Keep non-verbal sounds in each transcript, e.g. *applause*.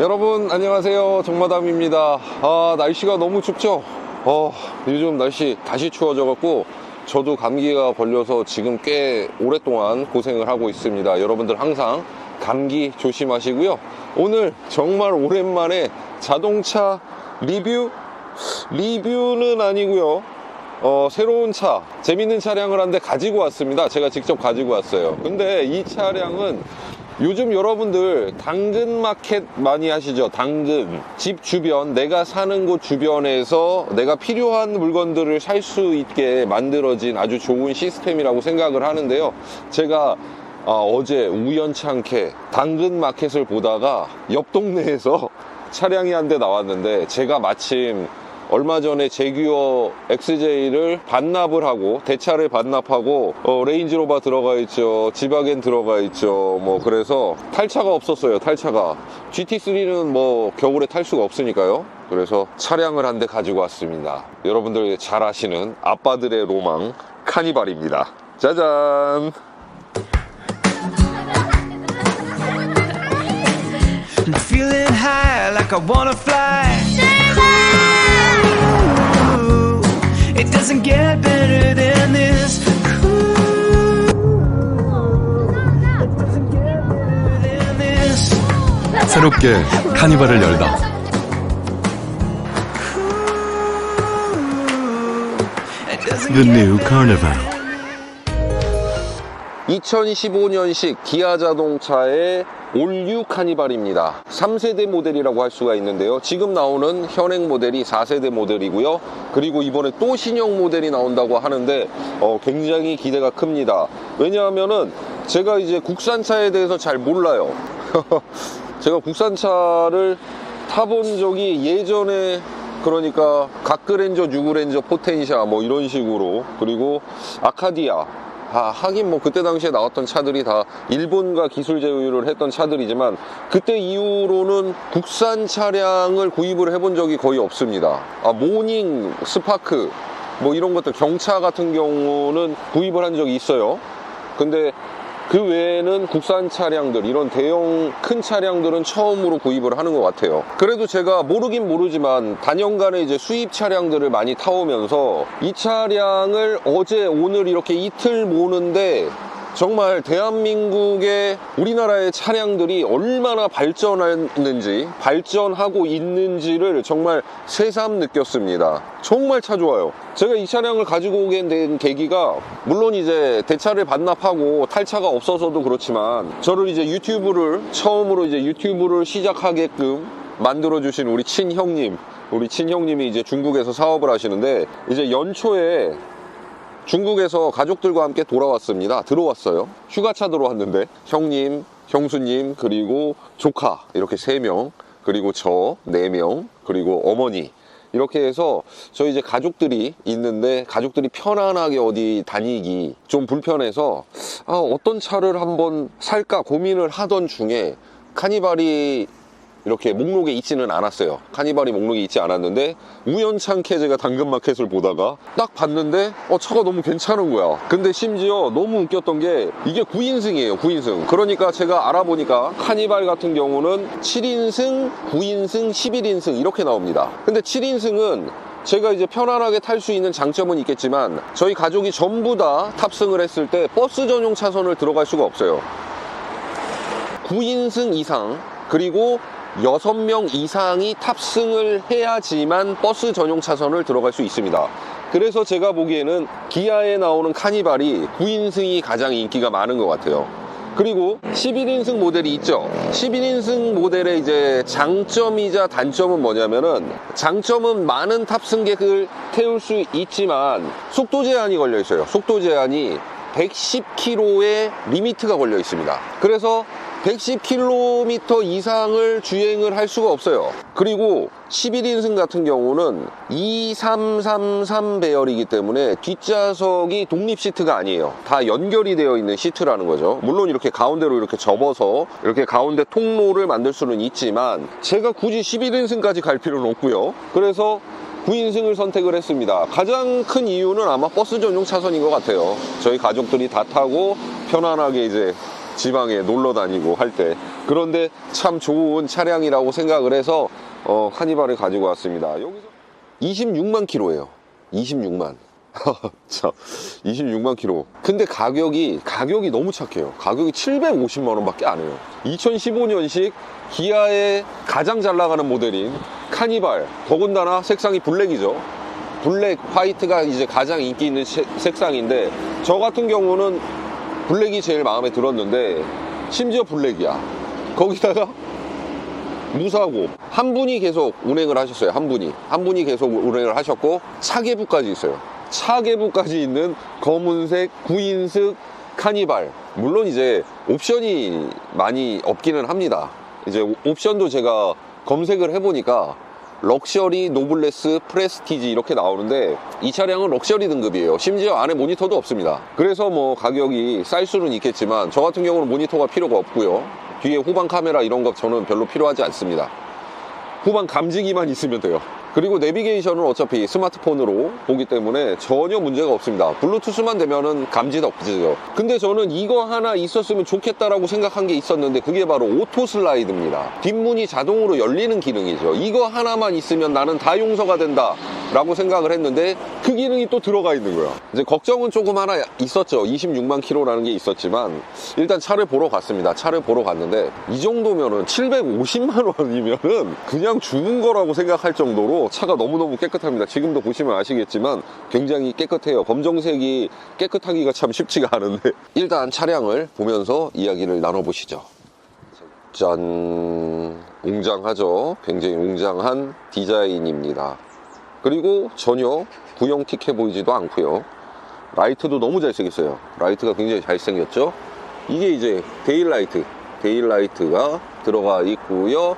여러분 안녕하세요. 정마담입니다. 아 날씨가 너무 춥죠? 어, 요즘 날씨 다시 추워져 갖고 저도 감기가 걸려서 지금 꽤 오랫동안 고생을 하고 있습니다. 여러분들 항상 감기 조심하시고요. 오늘 정말 오랜만에 자동차 리뷰? 리뷰는 아니고요. 어, 새로운 차, 재밌는 차량을 한대 가지고 왔습니다. 제가 직접 가지고 왔어요. 근데 이 차량은 요즘 여러분들 당근 마켓 많이 하시죠? 당근. 집 주변, 내가 사는 곳 주변에서 내가 필요한 물건들을 살 수 있게 만들어진 아주 좋은 시스템이라고 생각을 하는데요. 제가 아, 어제 우연찮게 당근 마켓을 보다가 옆 동네에서 *laughs* 차량이 한 대 나왔는데 제가 마침 얼마 전에 제규어 XJ를 반납을 하고 대차를 반납하고 어, 레인지로바 들어가 있죠 지바겐 들어가 있죠 뭐 그래서 탈차가 없었어요 탈차가. GT3는 뭐 겨울에 탈 수가 없으니까요. 그래서 차량을 한 대 가지고 왔습니다. 여러분들 잘 아시는 아빠들의 로망 카니발입니다. 짜잔! I'm feeling high like I wanna fly. It doesn't get better than this. Ooh, it doesn't get better than this. 새롭게 카니발을 열다. The new Carnival. 2015년식 기아 자동차의 올류 카니발입니다. 3세대 모델이라고 할 수가 있는데요. 지금 나오는 현행 모델이 4세대 모델이고요. 그리고 이번에 또 신형 모델이 나온다고 하는데 어, 굉장히 기대가 큽니다. 왜냐하면은 제가 이제 국산차에 대해서 잘 몰라요. *laughs* 제가 국산차를 타본 적이 예전에 그러니까 가크렌저, 뉴그렌저, 포텐샤 뭐 이런 식으로 그리고 아카디아 아, 하긴 뭐 그때 당시에 나왔던 차들이 다 일본과 기술 제휴를 했던 차들이지만 그때 이후로는 국산 차량을 구입을 해본 적이 거의 없습니다. 아, 모닝, 스파크 뭐 이런 것들 경차 같은 경우는 구입을 한 적이 있어요. 근데 그 외에는 국산 차량들 이런 대형 큰 차량들은 처음으로 구입을 하는 것 같아요. 그래도 제가 모르긴 모르지만 단연간에 이제 수입 차량들을 많이 타오면서 이 차량을 어제 오늘 이렇게 이틀 모는데 정말 대한민국의 우리나라의 차량들이 얼마나 발전했는지 발전하고 있는지를 정말 새삼 느꼈습니다. 정말 차 좋아요. 제가 이 차량을 가지고 오게 된 계기가 물론 이제 대차를 반납하고 탈차가 없어서도 그렇지만 저를 이제 유튜브를 처음으로 이제 유튜브를 시작하게끔 만들어 주신 우리 친형님 우리 친형님이 이제 중국에서 사업을 하시는데 이제 연초에 중국에서 가족들과 함께 돌아왔습니다. 들어왔어요. 휴가차 들어왔는데 형님, 형수님, 그리고 조카 이렇게 세 명, 그리고 저 네 명, 그리고 어머니 이렇게 해서 저희 이제 가족들이 있는데 가족들이 편안하게 어디 다니기 좀 불편해서 아, 어떤 차를 한번 살까 고민을 하던 중에 카니발이 이렇게 목록에 있지는 않았어요. 카니발이 목록에 있지 않았는데 우연찮게 제가 당근마켓을 보다가 딱 봤는데 어 차가 너무 괜찮은 거야. 근데 심지어 너무 웃겼던 게 이게 9인승이에요. 9인승. 그러니까 제가 알아보니까 카니발 같은 경우는 7인승, 9인승, 11인승 이렇게 나옵니다. 근데 7인승은 제가 이제 편안하게 탈 수 있는 장점은 있겠지만 저희 가족이 전부 다 탑승을 했을 때 버스 전용 차선을 들어갈 수가 없어요. 9인승 이상 그리고 6명 이상이 탑승을 해야지만 버스 전용 차선을 들어갈 수 있습니다. 그래서 제가 보기에는 기아에 나오는 카니발이 9인승이 가장 인기가 많은 것 같아요. 그리고 11인승 모델이 있죠. 11인승 모델의 이제 장점이자 단점은 뭐냐면은 장점은 많은 탑승객을 태울 수 있지만 속도 제한이 걸려 있어요. 속도 제한이 110km의 리미트가 걸려 있습니다. 그래서 110km 이상을 주행을 할 수가 없어요. 그리고 11인승 같은 경우는 2333 배열이기 때문에 뒷좌석이 독립 시트가 아니에요. 다 연결이 되어 있는 시트라는 거죠. 물론 이렇게 가운데로 이렇게 접어서 이렇게 가운데 통로를 만들 수는 있지만 제가 굳이 11인승까지 갈 필요는 없고요. 그래서 9인승을 선택을 했습니다. 가장 큰 이유는 아마 버스 전용 차선인 것 같아요. 저희 가족들이 다 타고 편안하게 이제 지방에 놀러 다니고 할 때. 그런데 참 좋은 차량이라고 생각을 해서 어, 카니발을 가지고 왔습니다. 여기서 26만 킬로예요. 26만. 자, 26만 킬로. 근데 가격이 가격이 너무 착해요. 가격이 750만 원밖에 안 해요. 2015년식 기아의 가장 잘 나가는 모델인 카니발. 더군다나 색상이 블랙이죠. 블랙, 화이트가 이제 가장 인기 있는 세- 색상인데 저 같은 경우는 블랙이 제일 마음에 들었는데 심지어 블랙이야. 거기다가 무사고 한 분이 계속 운행을 하셨어요. 한 분이 한 분이 계속 운행을 하셨고 차계부까지 있어요. 차계부까지 있는 검은색 9인승 카니발. 물론 이제 옵션이 많이 없기는 합니다. 이제 옵션도 제가 검색을 해보니까 럭셔리, 노블레스, 프레스티지 이렇게 나오는데 이 차량은 럭셔리 등급이에요. 심지어 안에 모니터도 없습니다. 그래서 뭐 가격이 쌀 수는 있겠지만 저 같은 경우는 모니터가 필요가 없고요. 뒤에 후방 카메라 이런 거 저는 별로 필요하지 않습니다. 후방 감지기만 있으면 돼요. 그리고 내비게이션은 어차피 스마트폰으로 보기 때문에 전혀 문제가 없습니다. 블루투스만 되면은 감지도 없죠. 근데 저는 이거 하나 있었으면 좋겠다라고 생각한 게 있었는데 그게 바로 오토 슬라이드입니다. 뒷문이 자동으로 열리는 기능이죠. 이거 하나만 있으면 나는 다 용서가 된다. 라고 생각을 했는데 그 기능이 또 들어가 있는 거야. 이제 걱정은 조금 하나 있었죠. 26만 킬로라는 게 있었지만 일단 차를 보러 갔습니다. 차를 보러 갔는데 이 정도면은 750만 원이면은 그냥 주는 거라고 생각할 정도로 차가 너무너무 깨끗합니다. 지금도 보시면 아시겠지만 굉장히 깨끗해요. 검정색이 깨끗하기가 참 쉽지가 않은데 일단 차량을 보면서 이야기를 나눠보시죠. 짠 웅장하죠. 굉장히 웅장한 디자인입니다. 그리고 전혀 구형틱해 보이지도 않고요. 라이트도 너무 잘생겼어요. 라이트가 굉장히 잘생겼죠. 이게 이제 데일라이트, 데일라이트가 들어가 있고요.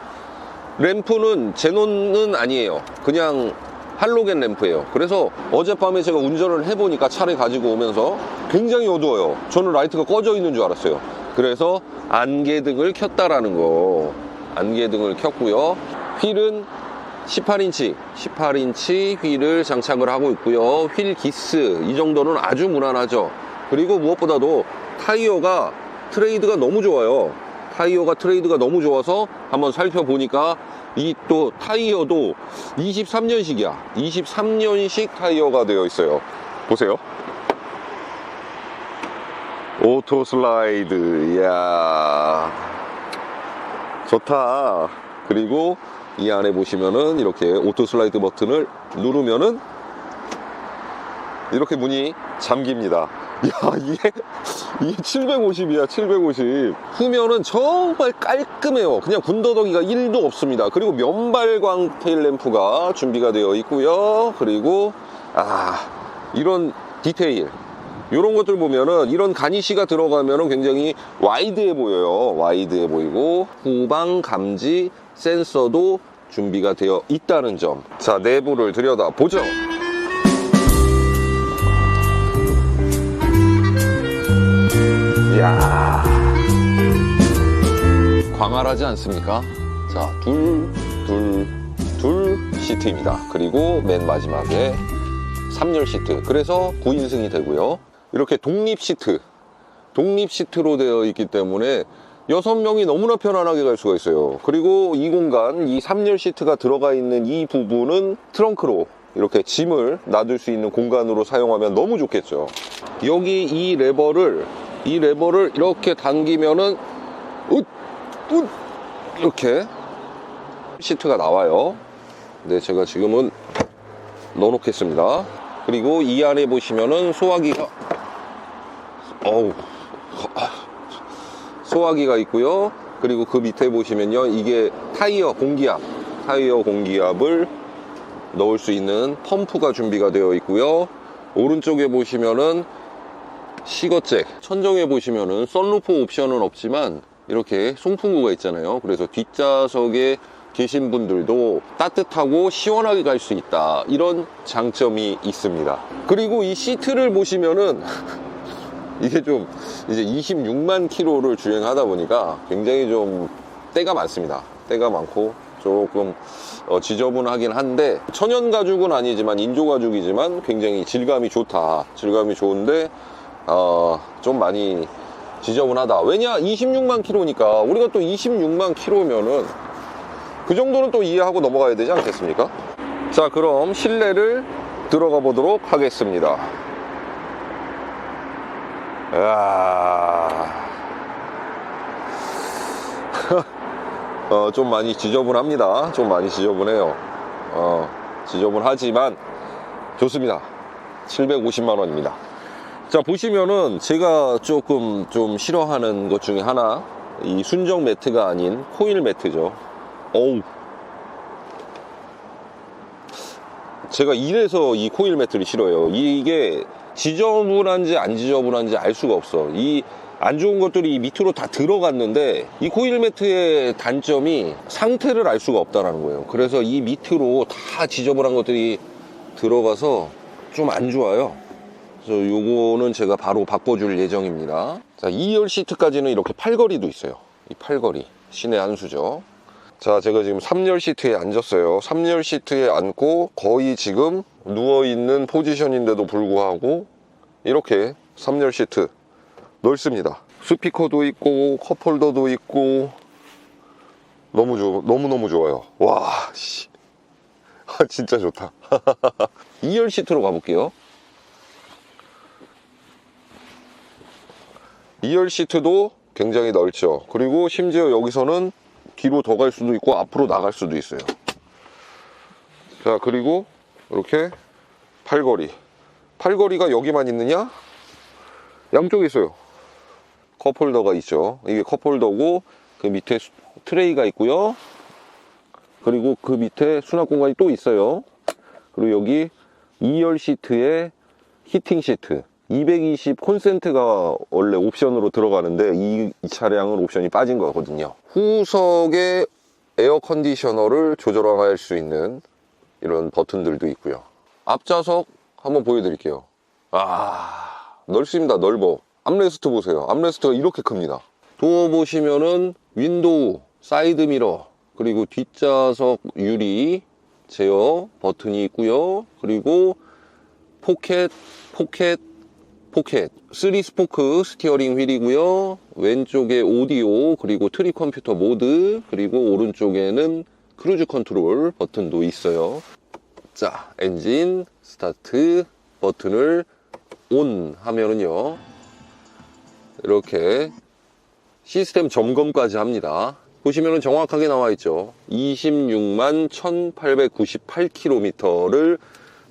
램프는 제논은 아니에요. 그냥 할로겐 램프예요. 그래서 어젯밤에 제가 운전을 해보니까 차를 가지고 오면서 굉장히 어두워요. 저는 라이트가 꺼져 있는 줄 알았어요. 그래서 안개등을 켰다라는 거. 안개등을 켰고요. 휠은 18인치, 18인치 휠을 장착을 하고 있고요. 휠 기스 이 정도는 아주 무난하죠. 그리고 무엇보다도 타이어가 트레이드가 너무 좋아요. 타이어가 트레이드가 너무 좋아서 한번 살펴보니까 이 또 타이어도 23년식이야. 23년식 타이어가 되어 있어요. 보세요. 오토 슬라이드. 이야. 좋다. 그리고 이 안에 보시면은 이렇게 오토 슬라이드 버튼을 누르면은 이렇게 문이 잠깁니다. 야, 이게, 이게 750이야, 750. 후면은 정말 깔끔해요. 그냥 군더더기가 1도 없습니다. 그리고 면발광 테일 램프가 준비가 되어 있고요. 그리고, 아, 이런 디테일. 이런 것들 보면은 이런 가니쉬가 들어가면은 굉장히 와이드해 보여요. 와이드해 보이고 후방 감지 센서도 준비가 되어 있다는 점. 자, 내부를 들여다 보죠. 야. 광활하지 않습니까? 자, 둘, 둘, 둘 시트입니다. 그리고 맨 마지막에 3열 시트. 그래서 9인승이 되고요. 이렇게 독립 시트. 독립 시트로 되어 있기 때문에 여섯 명이 너무나 편안하게 갈 수가 있어요. 그리고 이 공간, 이 3열 시트가 들어가 있는 이 부분은 트렁크로 이렇게 짐을 놔둘 수 있는 공간으로 사용하면 너무 좋겠죠. 여기 이 레버를, 이 레버를 이렇게 당기면은, 웃, 웃, 이렇게 시트가 나와요. 네, 제가 지금은 넣어 놓겠습니다. 그리고 이 안에 보시면은 소화기가, 어우, 소화기가 있고요. 그리고 그 밑에 보시면요. 이게 타이어 공기압, 타이어 공기압을 넣을 수 있는 펌프가 준비가 되어 있고요. 오른쪽에 보시면은 시거잭. 천정에 보시면은 썬루프 옵션은 없지만 이렇게 송풍구가 있잖아요. 그래서 뒷좌석에 계신 분들도 따뜻하고 시원하게 갈 수 있다. 이런 장점이 있습니다. 그리고 이 시트를 보시면은 *laughs* 이게 좀 이제 26만 킬로를 주행하다 보니까 굉장히 좀 때가 많습니다. 때가 많고 조금 어, 지저분하긴 한데 천연 가죽은 아니지만 인조 가죽이지만 굉장히 질감이 좋다. 질감이 좋은데 어, 좀 많이 지저분하다. 왜냐? 26만 킬로니까 우리가 또 26만 킬로면은 그 정도는 또 이해하고 넘어가야 되지 않겠습니까? 자, 그럼 실내를 들어가 보도록 하겠습니다. 이야. *laughs* 어, 좀 많이 지저분합니다. 좀 많이 지저분해요. 어, 지저분하지만 좋습니다. 750만 원입니다. 자, 보시면은 제가 조금 좀 싫어하는 것 중에 하나, 이 순정 매트가 아닌 코일 매트죠. 어우. 제가 이래서 이 코일 매트를 싫어요. 이게 지저분한지 안 지저분한지 알 수가 없어. 이 안 좋은 것들이 밑으로 다 들어갔는데 이 코일 매트의 단점이 상태를 알 수가 없다는 거예요. 그래서 이 밑으로 다 지저분한 것들이 들어가서 좀 안 좋아요. 그래서 요거는 제가 바로 바꿔줄 예정입니다. 자, 2열 시트까지는 이렇게 팔걸이도 있어요. 이 팔걸이. 신의 한 수죠. 자, 제가 지금 3열 시트에 앉았어요. 3열 시트에 앉고 거의 지금 누워있는 포지션인데도 불구하고 이렇게 3열 시트 넓습니다. 스피커도 있고 컵홀더도 있고 너무 좋 너무너무 좋아요. 와, 씨. 아, *laughs* 진짜 좋다. *laughs* 2열 시트로 가볼게요. 2열 시트도 굉장히 넓죠. 그리고 심지어 여기서는 뒤로 더 갈 수도 있고 앞으로 나갈 수도 있어요. 자, 그리고 이렇게 팔걸이. 팔걸이가 여기만 있느냐? 양쪽에 있어요. 컵홀더가 있죠. 이게 컵홀더고 그 밑에 수- 트레이가 있고요. 그리고 그 밑에 수납 공간이 또 있어요. 그리고 여기 2열 시트에 히팅 시트 220 콘센트가 원래 옵션으로 들어가는데 이, 이 차량은 옵션이 빠진 거거든요. 후석에 에어 컨디셔너를 조절할 수 있는 이런 버튼들도 있고요. 앞좌석 한번 보여드릴게요. 아 넓습니다 넓어. 암레스트 보세요. 암레스트가 이렇게 큽니다. 도어 보시면은 윈도우 사이드 미러 그리고 뒷좌석 유리 제어 버튼이 있고요. 그리고 포켓 포켓 포켓 3 스포크 스티어링 휠이고요. 왼쪽에 오디오 그리고 트리 컴퓨터 모드 그리고 오른쪽에는 크루즈 컨트롤 버튼도 있어요. 자 엔진 스타트 버튼을 온 하면은요 이렇게 시스템 점검까지 합니다. 보시면은 정확하게 나와 있죠. 26만 1898km를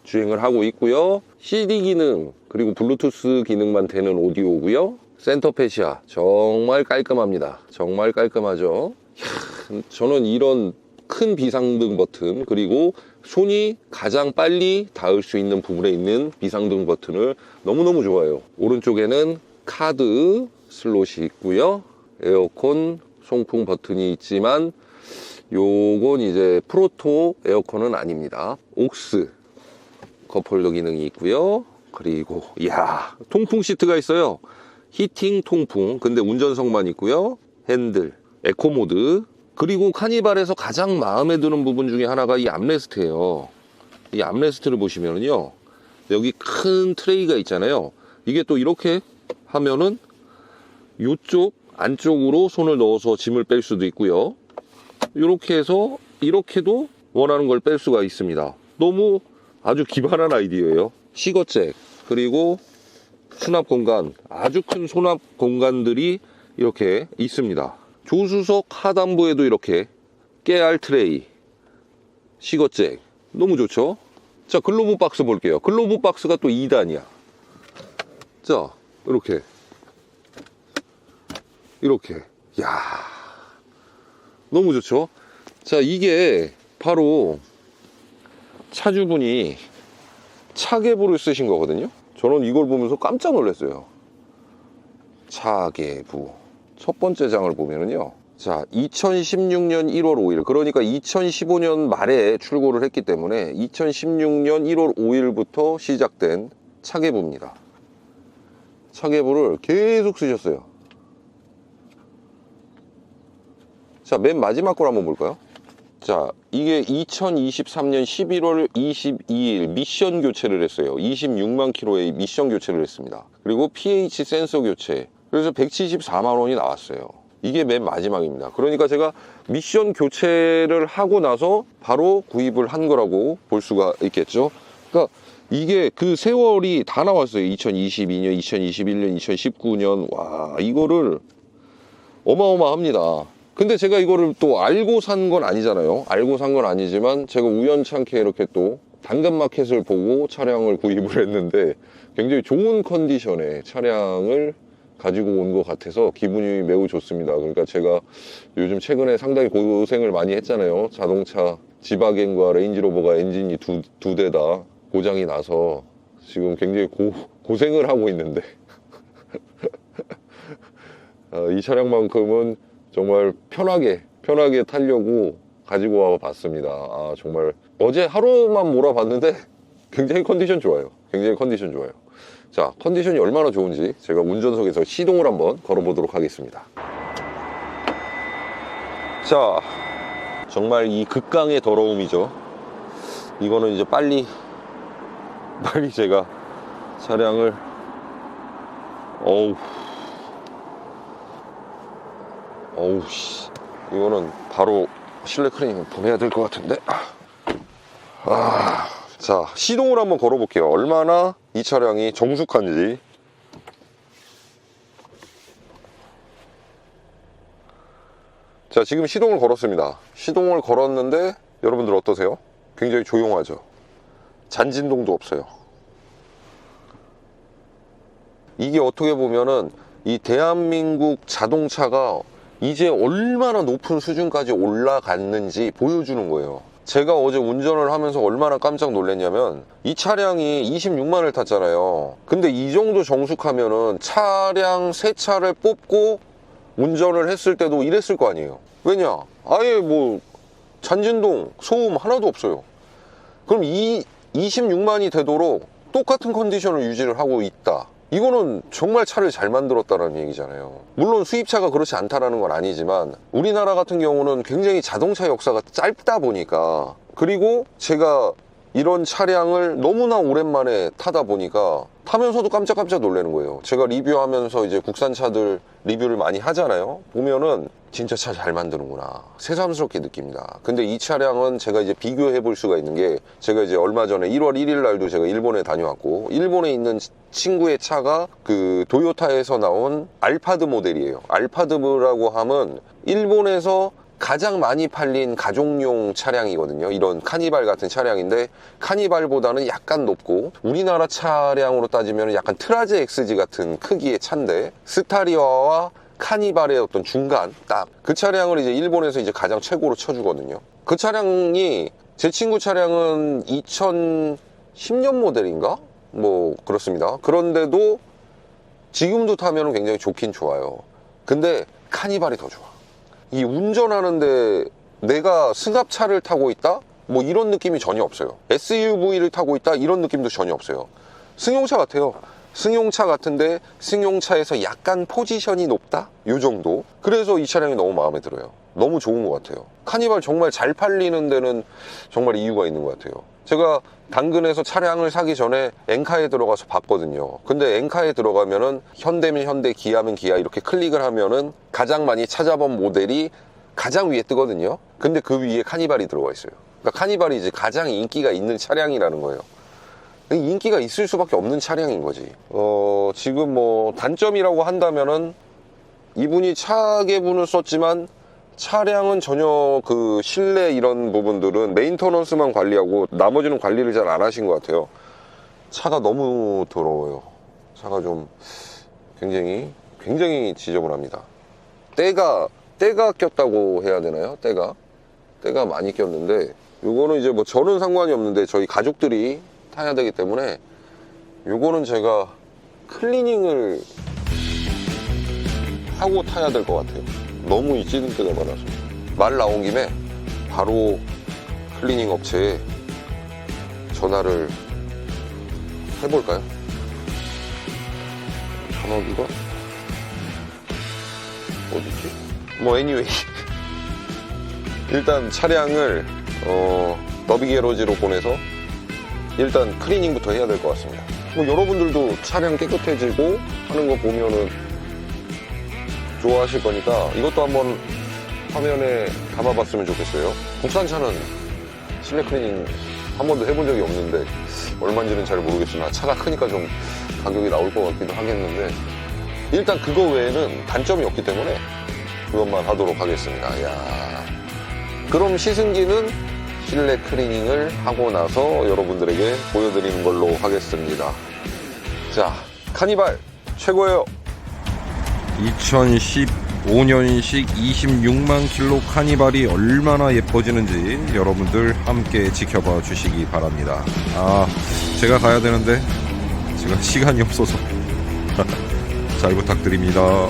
주행을 하고 있고요. CD 기능 그리고 블루투스 기능만 되는 오디오고요. 센터페시아 정말 깔끔합니다. 정말 깔끔하죠. 이야, 저는 이런 큰 비상등 버튼 그리고 손이 가장 빨리 닿을 수 있는 부분에 있는 비상등 버튼을 너무너무 좋아요. 오른쪽에는 카드 슬롯이 있고요. 에어컨 송풍 버튼이 있지만 요건 이제 프로토 에어컨은 아닙니다. 옥스 컵홀더 기능이 있고요. 그리고 이야 통풍 시트가 있어요. 히팅 통풍. 근데 운전석만 있고요. 핸들, 에코 모드. 그리고 카니발에서 가장 마음에 드는 부분 중에 하나가 이 암레스트예요. 이 암레스트를 보시면은요. 여기 큰 트레이가 있잖아요. 이게 또 이렇게 하면은 이쪽 안쪽으로 손을 넣어서 짐을 뺄 수도 있고요. 이렇게 해서 이렇게도 원하는 걸 뺄 수가 있습니다. 너무 아주 기발한 아이디어예요. 시거잭 그리고 수납 공간 아주 큰 수납 공간들이 이렇게 있습니다. 조수석 하단부에도 이렇게 깨알 트레이 시거잭 너무 좋죠? 자 글로브 박스 볼게요. 글로브 박스가 또 2단이야. 자 이렇게 이렇게 야 너무 좋죠? 자 이게 바로 차주분이 차계부를 쓰신 거거든요. 저는 이걸 보면서 깜짝 놀랐어요. 차계부. 첫 번째 장을 보면은요. 자, 2016년 1월 5일. 그러니까 2015년 말에 출고를 했기 때문에 2016년 1월 5일부터 시작된 차계부입니다. 차계부를 계속 쓰셨어요. 자, 맨 마지막 걸 한번 볼까요? 자, 이게 2023년 11월 22일 미션 교체를 했어요. 26만 킬로의 미션 교체를 했습니다. 그리고 pH 센서 교체, 그래서 174만 원이 나왔어요. 이게 맨 마지막입니다. 그러니까 제가 미션 교체를 하고 나서 바로 구입을 한 거라고 볼 수가 있겠죠. 그러니까 이게 그 세월이 다 나왔어요. 2022년, 2021년, 2019년. 와, 이거를 어마어마합니다. 근데 제가 이거를 또 알고 산 건 아니잖아요. 알고 산 건 아니지만 제가 우연찮게 이렇게 또 당근마켓을 보고 차량을 구입을 했는데 굉장히 좋은 컨디션의 차량을 가지고 온 것 같아서 기분이 매우 좋습니다. 그러니까 제가 요즘 최근에 상당히 고생을 많이 했잖아요. 자동차 지바겐과 레인지로버가 엔진이 두, 두 대 다 고장이 나서 지금 굉장히 고, 고생을 하고 있는데 *laughs* 아, 이 차량만큼은 정말 편하게 편하게 타려고 가지고 와 봤습니다. 아 정말 어제 하루만 몰아봤는데 *laughs* 굉장히 컨디션 좋아요. 굉장히 컨디션 좋아요. 자 컨디션이 얼마나 좋은지 제가 운전석에서 시동을 한번 걸어보도록 하겠습니다. 자 정말 이 극강의 더러움이죠. 이거는 이제 빨리 빨리 제가 차량을 어우 어우 씨. 이거는 바로 실내 클리닝 보내야 될 것 같은데. 아, 자 시동을 한번 걸어 볼게요. 얼마나 이 차량이 정숙한지. 자 지금 시동을 걸었습니다. 시동을 걸었는데 여러분들 어떠세요? 굉장히 조용하죠? 잔진동도 없어요. 이게 어떻게 보면은 이 대한민국 자동차가 이제 얼마나 높은 수준까지 올라갔는지 보여주는 거예요. 제가 어제 운전을 하면서 얼마나 깜짝 놀랐냐면 이 차량이 26만을 탔잖아요. 근데 이 정도 정숙하면은 차량 세 차를 뽑고 운전을 했을 때도 이랬을 거 아니에요. 왜냐? 아예 뭐 잔진동, 소음 하나도 없어요. 그럼 이 26만이 되도록 똑같은 컨디션을 유지를 하고 있다. 이거는 정말 차를 잘 만들었다는 얘기잖아요. 물론 수입차가 그렇지 않다라는 건 아니지만 우리나라 같은 경우는 굉장히 자동차 역사가 짧다 보니까 그리고 제가 이런 차량을 너무나 오랜만에 타다 보니까 타면서도 깜짝깜짝 놀라는 거예요. 제가 리뷰하면서 이제 국산차들 리뷰를 많이 하잖아요. 보면은 진짜 차 잘 만드는구나. 새삼스럽게 느낍니다. 근데 이 차량은 제가 이제 비교해 볼 수가 있는 게 제가 이제 얼마 전에 1월 1일 날도 제가 일본에 다녀왔고 일본에 있는 친구의 차가 그 도요타에서 나온 알파드 모델이에요. 알파드라고 하면 일본에서 가장 많이 팔린 가족용 차량이거든요. 이런 카니발 같은 차량인데 카니발보다는 약간 높고 우리나라 차량으로 따지면 약간 트라제 XG 같은 크기의 차인데 스타리아와 카니발의 어떤 중간 딱 그 차량을 이제 일본에서 이제 가장 최고로 쳐주거든요. 그 차량이 제 친구 차량은 2010년 모델인가? 뭐 그렇습니다. 그런데도 지금도 타면 굉장히 좋긴 좋아요. 근데 카니발이 더 좋아. 이 운전하는데 내가 승합차를 타고 있다? 뭐 이런 느낌이 전혀 없어요. SUV를 타고 있다? 이런 느낌도 전혀 없어요. 승용차 같아요. 승용차 같은데 승용차에서 약간 포지션이 높다? 요 정도? 그래서 이 차량이 너무 마음에 들어요. 너무 좋은 것 같아요. 카니발 정말 잘 팔리는 데는 정말 이유가 있는 것 같아요. 제가 당근에서 차량을 사기 전에 엔카에 들어가서 봤거든요. 근데 엔카에 들어가면은 현대면 현대, 기아면 기아 이렇게 클릭을 하면은 가장 많이 찾아본 모델이 가장 위에 뜨거든요. 근데 그 위에 카니발이 들어가 있어요. 그러니까 카니발이 이제 가장 인기가 있는 차량이라는 거예요. 인기가 있을 수밖에 없는 차량인 거지. 어, 지금 뭐 단점이라고 한다면은 이분이 차계분을 썼지만 차량은 전혀 그 실내 이런 부분들은 메인터넌스만 관리하고 나머지는 관리를 잘 안 하신 것 같아요. 차가 너무 더러워요. 차가 좀 굉장히 굉장히 지저분합니다. 때가 때가 꼈다고 해야 되나요? 때가 때가 많이 꼈는데 요거는 이제 뭐 저는 상관이 없는데 저희 가족들이 타야 되기 때문에 요거는 제가 클리닝을 하고 타야 될 것 같아요. 너무 이 찌든 때가 많아서. 말 나온 김에 바로 클리닝 업체에 전화를 해볼까요? 전화기가 어디지? 뭐 애니웨이 *laughs* 일단 차량을 어, 너비게로지로 보내서 일단 클리닝부터 해야 될 것 같습니다. 뭐 여러분들도 차량 깨끗해지고 하는 거 보면은 좋아하실 거니까 이것도 한번 화면에 담아봤으면 좋겠어요. 국산차는 실내 클리닝 한 번도 해본 적이 없는데 얼마인지는 잘 모르겠으나 차가 크니까 좀 가격이 나올 것 같기도 하겠는데 일단 그거 외에는 단점이 없기 때문에 그것만 하도록 하겠습니다. 야 그럼 시승기는 실내 클리닝을 하고 나서 여러분들에게 보여드리는 걸로 하겠습니다. 자, 카니발 최고예요. 2015년식 26만 킬로 카니발이 얼마나 예뻐지는지 여러분들 함께 지켜봐 주시기 바랍니다. 아, 제가 가야 되는데 제가 시간이 없어서 *laughs* 잘 부탁드립니다.